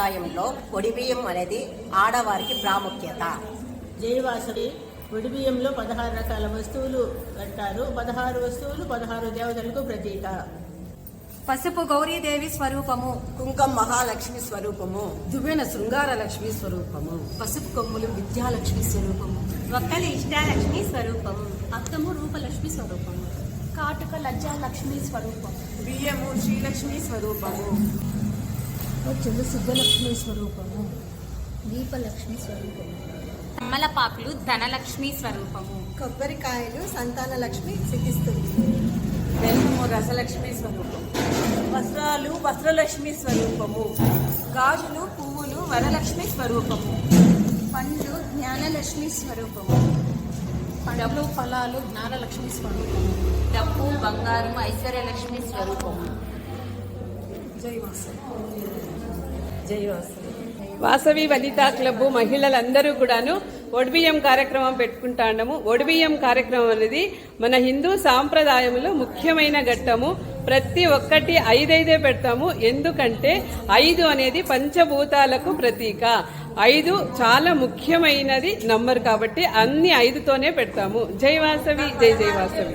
సాంప్రదాయంలో పొడిబియ్యం అనేది ఆడవారికి ప్రాముఖ్యత. జైవాసవి బియ్యంలో పదహారు రకాల వస్తువులు అంటారు పదహారు వస్తువులు పదహారు దేవతలకు ప్రతీక. పసుపు గౌరీదేవి స్వరూపము. కుంకం మహాలక్ష్మి స్వరూపము. దువ్వెన శృంగార లక్ష్మి స్వరూపము. పసుపు కొమ్ములు విద్యాలక్ష్మి స్వరూపము. ఒక్కలి ఇష్టాలక్ష్మి స్వరూపము. అత్తము రూపలక్ష్మి స్వరూపము. కాటుక లజ్జాలక్ష్మి స్వరూపం బియ్యము శ్రీలక్ష్మి స్వరూపము. వచ్చేది సిద్ధలక్ష్మి స్వరూపము. దీపలక్ష్మి స్వరూపము. తమ్మలపాకులు ధనలక్ష్మి స్వరూపము. కొబ్బరికాయలు సంతాన లక్ష్మి సిద్ధిస్తుంది బెల్లము రసలక్ష్మి స్వరూపం వస్త్రాలు వస్త్రలక్ష్మి స్వరూపము. గాజులు పువ్వులు వరలక్ష్మి స్వరూపము. పండ్లు జ్ఞానలక్ష్మి స్వరూపము. పండ్లు ఫలాలు జ్ఞానలక్ష్మి స్వరూపము. డబ్బు బంగారం ఐశ్వర్యలక్ష్మి స్వరూపము. వాసవి వనితా క్లబ్ మహిళలందరూ కూడాను ఒడిబియ్యం కార్యక్రమం పెట్టుకుంటాము ఒడిబియ్యం కార్యక్రమం అనేది మన హిందూ సాంప్రదాయంలో ముఖ్యమైన ఘట్టము. ప్రతి ఒక్కటి ఐదైదే పెడతాము. ఎందుకంటే ఐదు అనేది పంచభూతాలకు ప్రతీక. ఐదు చాలా ముఖ్యమైనది నంబర్ కాబట్టి అన్ని ఐదుతోనే పెడతాము. జై వాసవి జై జై వాసవి.